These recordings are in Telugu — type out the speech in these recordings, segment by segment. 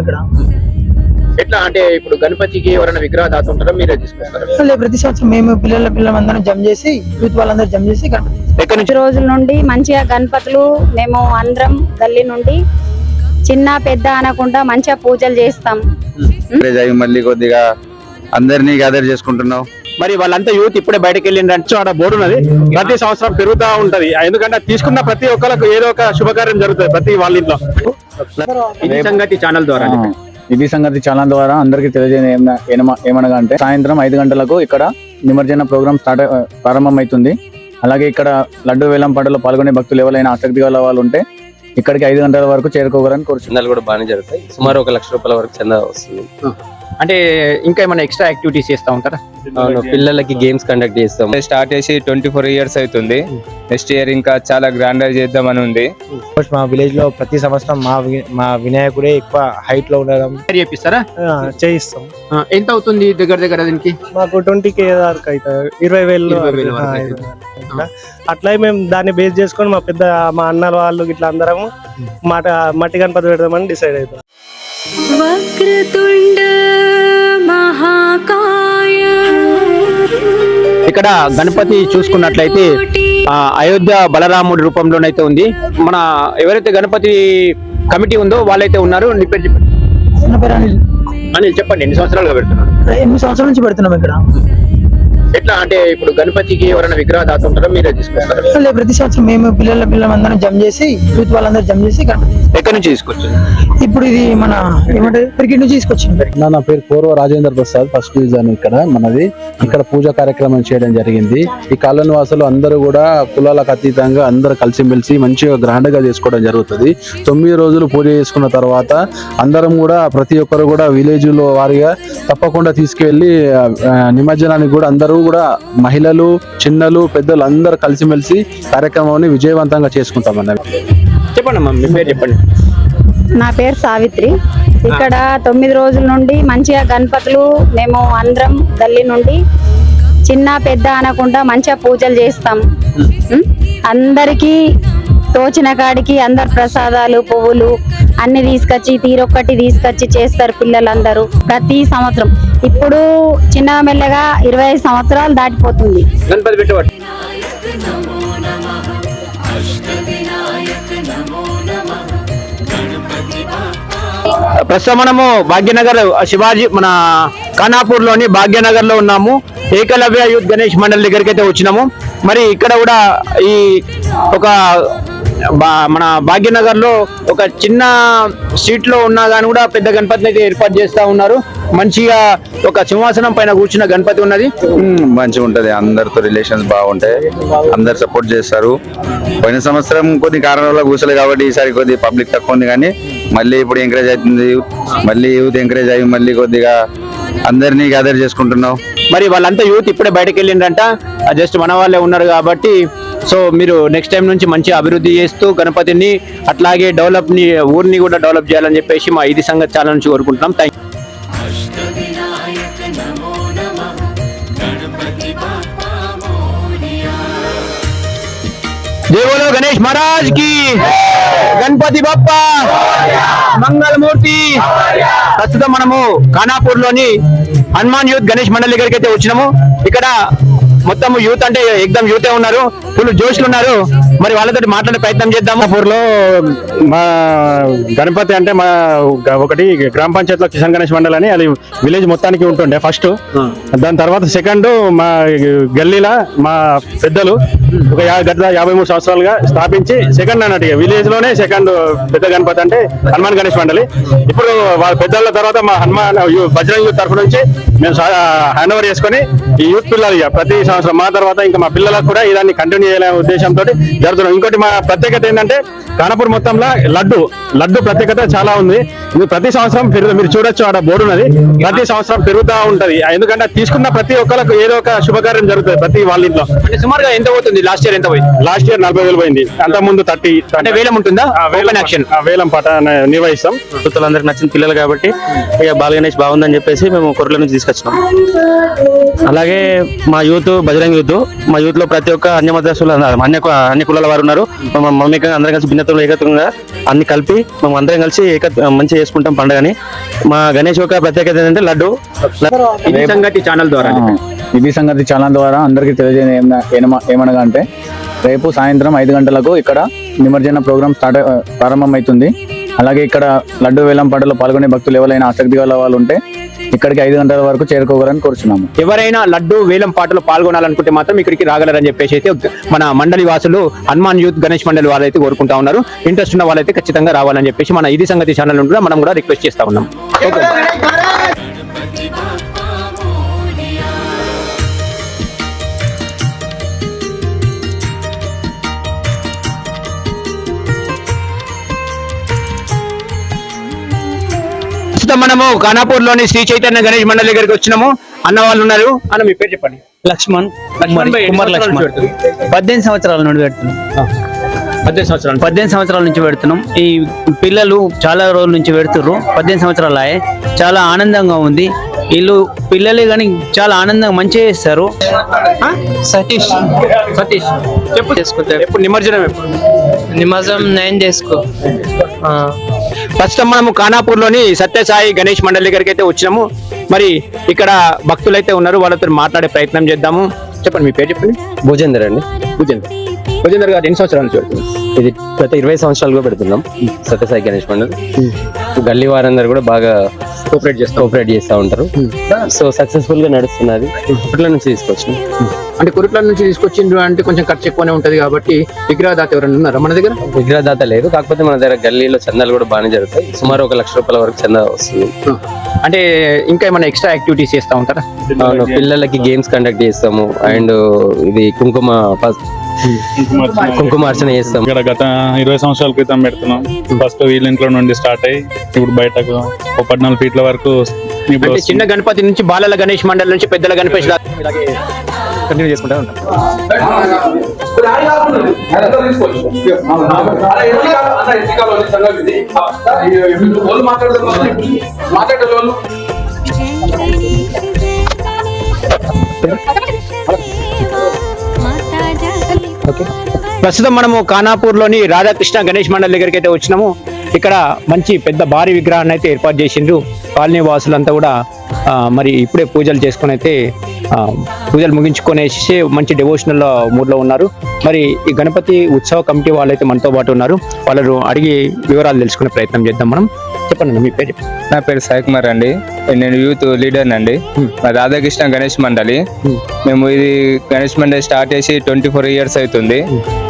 ఇక్కడ. ఎట్లా అంటే ఇప్పుడు గణపతికి ఎవరైనా విగ్రహ దాత ఉంటారా మీరే తీసుకొస్తారా లేదు ప్రతి సంవత్సరం మేము పిల్లల పిల్లలందరం జమ్ చేసి యూత్ వాళ్ళందరూ జమ్ చేసి ఎక్కడి నుంచి? రోజుల నుండి మంచిగా గణపతులు మేము అందరం గల్లీ నుండి చిన్న పెద్ద అనకుండా మంచిగా పూజలు చేస్తాం. మళ్ళీ కొద్దిగా అందరినీ గ్యాదర్ చేసుకుంటున్నాం మరి వాళ్ళంతా యూత్ ఇప్పుడే బయటకు వెళ్ళిండ్రంటే ఆడ బోర్డు ఉన్నది. ప్రతి సంవత్సరం పెరుగుతా ఉంటది. ఎందుకంటే తీసుకున్న ప్రతి ఒక్కరికి ఏదో ఒక శుభకార్యం జరుగుతుంది ప్రతి వాళ్ళ ఇంట్లో. ఇది సంగతి ఛానల్ ద్వారా. ఇది సంగతి ఛానల్ ద్వారా అందరికీ తెలియజేయడం ఏమ- ఏమ- ఏమనగా అంటే సాయంత్రం ఐదు గంటలకు ఇక్కడ నిమజ్జన ప్రోగ్రామ్ స్టార్ట్ ప్రారంభం అవుతుంది అలాగే ఇక్కడ లడ్డు వేలం పాటలో పాల్గొనే భక్తులు ఎవరైనా ఆసక్తి గల వాళ్ళు ఉంటే ఇక్కడికి ఐదు గంటల వరకు చేరుకోగలని కోరుచున్నాను చందాలు కూడా బాగానే జరుగుతాయి. సుమారు ఒక లక్ష రూపాయల వరకు చందా వస్తుంది. అంటే ఇంకా ఏమైనా ఎక్స్ట్రా యాక్టివిటీస్ చేస్తా ఉంటారా? అవును పిల్లలకి గేమ్స్ కండక్ట్ చేస్తాం. స్టార్ట్ చేసి ట్వంటీ ఫోర్ ఇయర్స్ అవుతుంది. నెక్స్ట్ ఇయర్ ఇంకా చాలా గ్రాండ్ చేద్దామని ఉంది. మా విలేజ్లో ప్రతి సంవత్సరం మా వి- మా వినాయకుడే ఎక్కువ హైట్లో ఉండడం. చేపిస్తారా? ఆ, చేయిస్తాం. ఆ, ఎంత అవుతుంది దగ్గర దగ్గర దీనికి? మాకు ట్వంటీ కే వరకు అవుతుంది. ఇరవై వేలు ఇరవై వేలు వరకు. అట్లా మేము దాన్ని బేస్ చేసుకొని మా పెద్ద మా అన్నల వాళ్ళు ఇట్లా అందరము మాట మట్టి గణపతి పెడదామని డిసైడ్ అవుతాం. వక్రతుండ మహాకాయ. ఇక్కడ గణపతి చూసుకున్నట్లయితే ఆ, అయోధ్య బలరాముడి రూపంలోనైతే ఉంది. మన ఎవరైతే గణపతి కమిటీ ఉందో వాళ్ళైతే ఉన్నారు. నీ పేరు చెప్పండి. అనిల్. అని చెప్పండి ఎన్ని సంవత్సరాలుగా పెడుతున్నారు? ఎనిమిది సంవత్సరాల నుంచి పెడుతున్నాం ఇక్కడ. ఎట్లా అంటే ఇప్పుడు గణపతికి ఎవరైనా విగ్రహ దాత ఉంటారా? మీరే తీసుకొస్తారా? ప్రతి సంవత్సరం మేము పిల్లల పిల్లలందరం జమ్ చేసి యూత్ వాళ్ళందరూ జమ్ చేసి గణపతి ఎక్కడి నుంచి తీసుకొచ్చారు? ఇప్పుడు ఇది మన ఏమంటారు? క్రికెట్ నుంచి తీసుకొచ్చింది నా నా పేరు పూర్వ రాజేంద్ర ప్రసాద్ ఫస్ట్ డివిజన్ ఇక్కడ మనది. ఇక్కడ పూజా కార్యక్రమం చేయడం జరిగింది. ఈ కాలనీ వాసులు అందరూ కూడా కులాలకు అతీతంగా అందరూ కలిసిమెలిసి మంచిగా గ్రాండ్గా చేసుకోవడం జరుగుతుంది. తొమ్మిది రోజులు పూజ చేసుకున్న తర్వాత అందరం కూడా ప్రతి ఒక్కరు కూడా విలేజ్లో వారిగా తప్పకుండా తీసుకెళ్ళి నిమజ్జనానికి కూడా అందరూ కూడా మహిళలు చిన్నలు పెద్దలు అందరూ కలిసిమెలిసి కార్యక్రమాన్ని విజయవంతంగా చేసుకుంటాం అన్నది చెప్పండి అమ్మా మీ పేరు చెప్పండి. నా పేరు సావిత్రి. ఇక్కడ తొమ్మిది రోజుల నుండి మంచిగా గణపతులు మేము అందరం గల్లీ నుండి చిన్న పెద్ద అనకుండా మంచిగా పూజలు చేస్తాం? అందరికీ తోచిన కాడికి అందరు ప్రసాదాలు పువ్వులు అన్ని తీసుకొచ్చి తీరొక్కటి తీసుకొచ్చి చేస్తారు పిల్లలందరూ ప్రతి సంవత్సరం. ఇప్పుడు చిన్న మెల్లగా ఇరవై ఐదు సంవత్సరాలు దాటిపోతుంది. ప్రస్తుతం మనము భాగ్యనగర్ శివాజీ మన ఖానాపూర్లోని భాగ్యనగర్లో ఉన్నాము. ఏకలవ్య యూత్ గణేష్ మండలి దగ్గరికి అయితే వచ్చినాము. మరి ఇక్కడ కూడా ఈ ఒక మన భాగ్యనగర్లో ఒక చిన్న సీట్లో ఉన్నా కానీ కూడా పెద్ద గణపతిని అయితే ఏర్పాటు చేస్తా ఉన్నారు. మంచిగా ఒక సింహాసనం పైన కూర్చున్న గణపతి ఉన్నది. మంచిగా ఉంటది. అందరితో రిలేషన్స్ బాగుంటాయి. అందరు సపోర్ట్ చేస్తారు. పోయిన సంవత్సరం కొన్ని కారణాల వల్ల కూర్చోలే కాబట్టి ఈసారి కొద్ది పబ్లిక్ తక్కువ ఉంది కానీ మళ్ళీ ఇప్పుడు ఎంకరేజ్ అవుతుంది. మళ్ళీ యూత్ ఎంకరేజ్ అయ్యి మళ్ళీ కొద్దిగా అందరినీ గ్యాదర్ చేసుకుంటున్నాం. మరి వాళ్ళంతా యూత్ ఇప్పుడే బయటకు వెళ్ళిండ్రంట జస్ట్ మన వాళ్ళే ఉన్నారు కాబట్టి సో మీరు నెక్స్ట్ టైం నుంచి మంచి అభివృద్ధి చేస్తూ గణపతిని అట్లాగే డెవలప్ని ఊరిని కూడా డెవలప్ చేయాలని చెప్పేసి మా ఇది సంగతి చాలా నుంచి కోరుకుంటున్నాం. థ్యాంక్ బోలో గణేష్ మహారాజ్కి. గణపతి బప్ప. మంగళమూర్తి. ప్రస్తుతం మనము ఖానాపూర్లోని హనుమాన్ యూత్ గణేష్ మండలి దగ్గరికి అయితే వచ్చినాము. ఇక్కడ మొత్తం యూత్ అంటే ఎగ్దమ్ యూతే ఉన్నారు. ఫుల్ జోష్లు ఉన్నారు. మరి వాళ్ళతో మాట్లాడే ప్రయత్నం చేద్దాము. ఊర్లో మా గణపతి అంటే మా ఒకటి గ్రామ పంచాయతీలో కిషన్ గణేష్ మండల్ అని అది విలేజ్ మొత్తానికి ఉంటుండే ఫస్ట్. దాని తర్వాత సెకండ్ మా గల్లీలో మా పెద్దలు ఒక గత యాభై మూడు సంవత్సరాలుగా స్థాపించి సెకండ్ అన్నట్టు విలేజ్లోనే సెకండ్ పెద్ద గణపతి అంటే హనుమాన్ గణేష్ మండలి. ఇప్పుడు వాళ్ళ పెద్దల తర్వాత మా హనుమాన్ బజరంగ్ యూత్ తరఫు నుంచి మేము హ్యాండ్ ఓవర్ చేసుకొని ఈ యూత్ పిల్లలు ప్రతి సంవత్సరం మా తర్వాత ఇంకా మా పిల్లలకు కూడా ఇదాన్ని కంటిన్యూ చేయాలనే ఉద్దేశంతో జరుగుతున్నాం ఇంకోటి మా ప్రత్యేకత ఏంటంటే కానపూర్ మొత్తంలో లడ్డు లడ్డు ప్రత్యేకత చాలా ఉంది. ఇది ప్రతి సంవత్సరం పెరుగు మీరు చూడొచ్చు ఆడ బోర్డు ఉన్నది. ప్రతి సంవత్సరం పెరుగుతూ ఉంటది. ఎందుకంటే తీసుకున్న ప్రతి ఒక్కరికి ఏదో ఒక శుభకార్యం జరుగుతుంది ప్రతి వాళ్ళ ఇంట్లో. అంటే సుమారుగా ఎంత పోతుంది? లాస్ట్ ఇయర్ ఎంత పోయింది? లాస్ట్ ఇయర్ నలభై వేలు పోయింది. అంత ముందు థర్టీ అంటే వేలం ఉంటుందా? ఓపెన్ యాక్షన్ వేలం పాట నిర్వహిస్తాం. అందరికి నచ్చిన పిల్లలు కాబట్టి ఇక బాల గణేష్ బాగుందని చెప్పేసి మేము కొర్రల నుంచి తీసుకొచ్చినాం. అలాగే మా యూత్ బజరంగ్ యూత్ మా యూత్లో ప్రతి ఒక్క అన్య మతస్థులు అన్ని అన్ని కులాల వారు ఉన్నారు. మేము మమ్మీకంగా అందరం కలిసి భిన్నతలు ఏకత్వంగా అన్ని కలిపి మేము అందరం కలిసి ఏక మంచిగా చేసుకుంటాం పండుగని. మా గణేష్ యొక్క ప్రత్యేకత ఏంటంటే లడ్డు. సంగతి ఛానల్ ద్వారా. ఇది సంగతి ఛానల్ ద్వారా అందరికీ తెలియజేయడం ఏమ- ఏమ- ఏమనగా అంటే రేపు సాయంత్రం ఐదు గంటలకు ఇక్కడ నిమజ్జన ప్రోగ్రామ్ స్టార్ట్ ప్రారంభం అవుతుంది అలాగే ఇక్కడ లడ్డు వేలం పాటలో పాల్గొనే భక్తులు ఎవరైనా ఆసక్తి గల వాళ్ళు ఉంటే ఇక్కడికి ఐదు గంటల వరకు చేరుకోవాలని కోరుచున్నాము. ఎవరైనా లడ్డు వేలం పాటలో పాల్గొనాలనుకుంటే మాత్రం ఇక్కడికి రాగలరని చెప్పేసి అయితే మన మండలి వాసులు హనుమాన్ యూత్ గణేష్ మండలి వాళ్ళైతే కోరుకుంటా ఉన్నారు. ఇంట్రెస్ట్ ఉన్న వాళ్ళైతే ఖచ్చితంగా రావాలని చెప్పేసి మన ఇది సంగతి ఛానల్ నుండి మనం కూడా రిక్వెస్ట్ చేస్తా ఉన్నాం. ప్రస్తుతం మనము ఖానాపూర్లోని శ్రీ చైతన్య గణేష్ మండలి దగ్గరికి వచ్చినాము. అన్న వాళ్ళు ఉన్నారు. అన్న మీ పేరు చెప్పండి. లక్ష్మణ్ కుమార్ సంవత్సరాల లక్ష్మణ్. పెడుతున్నారు? పద్దెనిమిది సంవత్సరాల నుండి పెడుతున్నాం. పద్దెనిమిది సంవత్సరాలు పద్దెనిమిది సంవత్సరాల నుంచి పెడుతున్నాం. ఈ పిల్లలు చాలా రోజుల నుంచి పెడుతుర్రు. పద్దెనిమిది సంవత్సరాలు అయ్యాయి చాలా ఆనందంగా ఉంది. వీళ్ళు పిల్లలే కానీ చాలా ఆనందంగా మంచిగా చేస్తారు. ఆ? సతీష్. సతీష్ చెప్పు. చేసుకుంటారు నిమజ్జనం ఎప్పుడు? నిమజం నైన్ చేసుకో ప్రస్తుతం మనము ఖానాపూర్లోని సత్యసాయి గణేష్ మండలి దగ్గరికి అయితే వచ్చినాము. మరి ఇక్కడ భక్తులు అయితే ఉన్నారు వాళ్ళతో మాట్లాడే ప్రయత్నం చేద్దాము. చెప్పండి మీ పేరు చెప్పండి? భుజేందర్ అండి. భుజేందర్. భుజేందర్ గారు ఎన్ని సంవత్సరాల నుంచి పెడుతున్నారు? ఇది గత ఇరవై సంవత్సరాలుగా పెడుతున్నాం సత్యసాయి గణేష్ మండల్. గల్లీ వారందరూ కూడా బాగా కోఆపరేట్ చేస్తాం కోఆపరేట్ చేస్తూ ఉంటారు. సో సక్సెస్ఫుల్గా నడుస్తున్నది. ఇప్పట్ల నుంచి తీసుకొచ్చిన. అంటే కురుట్ల నుంచి తీసుకొచ్చిండ్రు అంటే కొంచెం ఖర్చు ఎక్కువనే ఉంటది కాబట్టి విగ్రహదాత ఎవరైనా ఉన్నారా మన దగ్గర? విగ్రహదాత లేదు. కాకపోతే మన దగ్గర గల్లీలో చందాలు కూడా బాగానే జరుగుతాయి. సుమారు ఒక లక్ష రూపాయల వరకు చందా వస్తుంది. అంటే ఇంకా ఏమైనా ఎక్స్ట్రా యాక్టివిటీస్ చేస్తా ఉంటారా? పిల్లలకి గేమ్స్ కండక్ట్ చేస్తాము. అండ్ ఇది కుంకుమ కుంకుమార్చన చేస్తాము ఇక్కడ గత ఇరవై సంవత్సరాల క్రితం పెడుతున్నాం. ఫస్ట్ వీళ్ళ ఇంట్లో నుండి స్టార్ట్ అయ్యి ఇప్పుడు బయటకు ఒక పద్నాలుగు ఫీట్ల వరకు ఇప్పుడు చిన్న గణపతి నుంచి బాలల గణేష్ మండలి నుంచి పెద్దల గణపతి దాకా ఇలాగే కంటిన్యూ చేసుకుంటా ఉంటాం. ప్రస్తుతం మనము ఖానాపూర్లోని రాధాకృష్ణ గణేష్ మండలి దగ్గరికి అయితే వచ్చినాము. ఇక్కడ మంచి పెద్ద భారీ విగ్రహాన్ని అయితే ఏర్పాటు చేసిండ్రు. కాలనీ వాసులంతా కూడా మరి ఇప్పుడే పూజలు చేసుకుని అయితే పూజలు ముగించుకొనేసి మంచి డివోషనల్ మూడ్లో ఉన్నారు. మరి ఈ గణపతి ఉత్సవ కమిటీ వాళ్ళైతే మనతో పాటు ఉన్నారు. వాళ్ళు అడిగి వివరాలు తెలుసుకునే ప్రయత్నం చేద్దాం మనం. చెప్పండి మీ పేరు. నా పేరు సాయి కుమార్ అండి. నేను యూత్ లీడర్ అండి. మా రాధాకృష్ణ గణేష్ మండలి. మేము ఇది గణేష్ మండలి స్టార్ట్ చేసి ట్వంటీ ఫోర్ ఇయర్స్ అవుతుంది.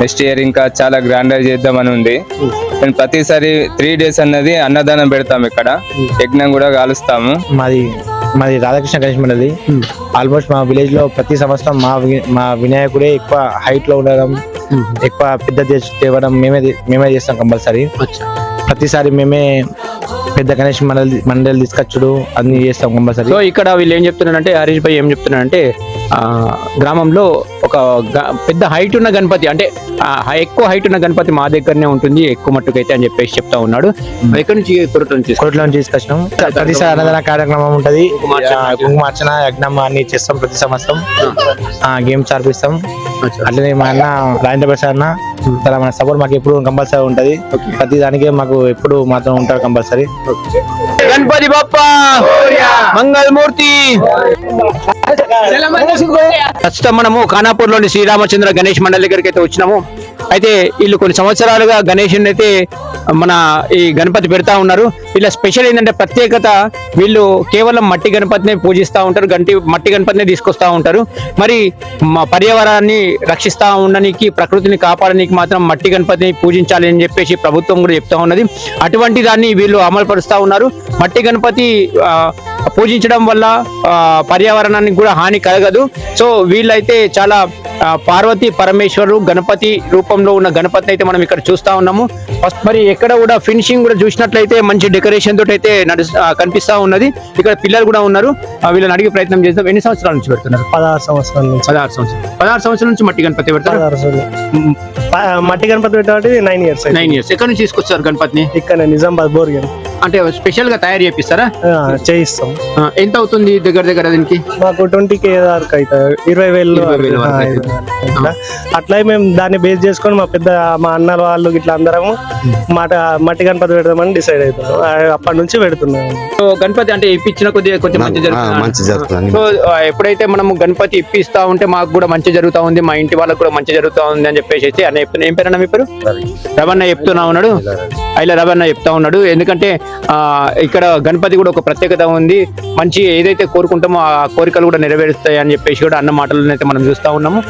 నెక్స్ట్ ఇయర్ ఇంకా చాలా గ్రాండ్ చేద్దామని ఉంది. మేము ప్రతిసారి త్రీ డేస్ అన్నది అన్నదానం పెడతాం ఇక్కడ. యజ్ఞం కూడా కాలుస్తాము. మాది మాది రాధాకృష్ణ గణేష్ మండలి. ఆల్మోస్ట్ మా విలేజ్లో ప్రతి సంవత్సరం మా మా వినాయకుడే ఎక్కువ హైట్లో ఉండడం ఎక్కువ పెద్ద తేవడం మేమే మేమే చేస్తాం కంపల్సరీ. ప్రతిసారి మేమే పెద్ద గణేష్ మండలి మండలి తీసుకొచ్చుడు అన్ని చేస్తాం కంపల్సరీ. సో ఇక్కడ వీళ్ళు ఏం చెప్తున్నారంటే హరీష్ భాయ్ ఏం చెప్తున్నారంటే ఆ గ్రామంలో ఒక గ- పెద్ద హైట్ ఉన్న గణపతి అంటే ఆ, ఎక్కువ హైట్ ఉన్న గణపతి మా దగ్గరనే ఉంటుంది ఎక్కువ మట్టుకైతే అని చెప్పేసి చెప్తా ఉన్నాడు. ఎక్కడి నుంచి కొరట నుంచి తీసుకొచ్చినాం. ప్రతిసారి అన్నదాన కార్యక్రమం ఉంటది. కుంకుమార్చన. యజ్ఞం అన్ని చేస్తాం ప్రతి సంవత్సరం. ఆ గేమ్స్ ఆడిపిస్తాం అట్లనే మా అన్న రాజేంద్ర ప్రసాద్ అన్న చాలా మన సపోర్ట్ మాకు ఎప్పుడు కంపల్సరీ ఉంటది. ప్రతి దానికి మాకు ఎప్పుడు మాత్రం ఉంటారు కంపల్సరీ. గణపతి బప్ప! మంగళమూర్తి! ప్రస్తుతం మనము ఖానాపూర్లోని శ్రీరామచంద్ర గణేష్ మండలి దగ్గరికి అయితే వచ్చినాము. అయితే వీళ్ళు కొన్ని సంవత్సరాలుగా గణేషుని అయితే మన ఈ గణపతి పెడతా ఉన్నారు. వీళ్ళ స్పెషల్ ఏంటంటే ప్రత్యేకత వీళ్ళు కేవలం మట్టి గణపతిని పూజిస్తూ ఉంటారు గంటి మట్టి గణపతిని తీసుకొస్తూ ఉంటారు. మరి మా పర్యావరణాన్ని రక్షిస్తూ ఉండడానికి ప్రకృతిని కాపాడడానికి మాత్రం మట్టి గణపతిని పూజించాలి అని చెప్పేసి ప్రభుత్వం కూడా చెప్తా ఉన్నది. అటువంటి దాన్ని వీళ్ళు అమలుపరుస్తూ ఉన్నారు. మట్టి గణపతి పూజించడం వల్ల పర్యావరణానికి కూడా హాని కలగదు. సో వీళ్ళైతే చాలా పార్వతి పరమేశ్వరు గణపతి రూపంలో ఉన్న గణపతిని అయితే మనం ఇక్కడ చూస్తా ఉన్నాము. ఫస్ట్ మరి ఎక్కడ కూడా ఫినిషింగ్ కూడా చూసినట్లయితే మంచి డెకరేషన్ తోటి అయితే కనిపిస్తా ఉన్నది. ఇక్కడ పిల్లలు కూడా ఉన్నారు. వీళ్ళని అడిగే ప్రయత్నం చేద్దాం. ఎన్ని సంవత్సరాల నుంచి పెడుతున్నారు? పదహారు సంవత్సరాల నుంచి. పదహారు సంవత్సరాలు. పదహారు సంవత్సరాల నుంచి మట్టి గణపతి పెడతారు? మట్టి గణపతి పెట్టబట్టి నైన్ ఇయర్స్ నైన్ ఇయర్స్. ఎక్కడ నుంచి తీసుకొచ్చారు గణపతిని? ఇక్కడ నిజామాబాద్ బోర్గన్. అంటే స్పెషల్గా తయారు చేపిస్తారా? చేయిస్తాం. ఎంత అవుతుంది దగ్గర దగ్గర దీనికి? మాకు ట్వంటీ కే వరకు అవుతుంది ఇరవై వేలు అట్లా. మేము దాన్ని బేస్ చేసుకొని మా పెద్ద మా అన్నల వాళ్ళు ఇట్లా అందరము మాట మట్టి గణపతి పెడదామని డిసైడ్ అవుతున్నాం ఆ, అప్పటి నుంచి పెడుతున్నాం. సో గణపతి అంటే ఇప్పించిన కొద్దిగా కొంచెం మంచి జరుగుతుంది? సో ఎప్పుడైతే మనము గణపతి ఇప్పిస్తా ఉంటే మాకు కూడా మంచి జరుగుతా ఉంది మా ఇంటి వాళ్ళకి కూడా మంచి జరుగుతా ఉంది అని చెప్పేసి అయితే అన్న చెప్తున్నా ఏం పేరన్నా మీ పేరు? రవణ చెప్తున్నా ఉన్నాడు. అయిలా రవణ చెప్తా ఉన్నాడు. ఎందుకంటే ఇక్కడ గణపతి కూడా ఒక ప్రత్యేకత ఉంది. మంచి ఏదైతే కోరుకుంటామో ఆ కోరికలు కూడా నెరవేరుస్తాయి అని చెప్పేసి కూడా అన్న మాటలను అయితే మనం చూస్తా ఉన్నాము.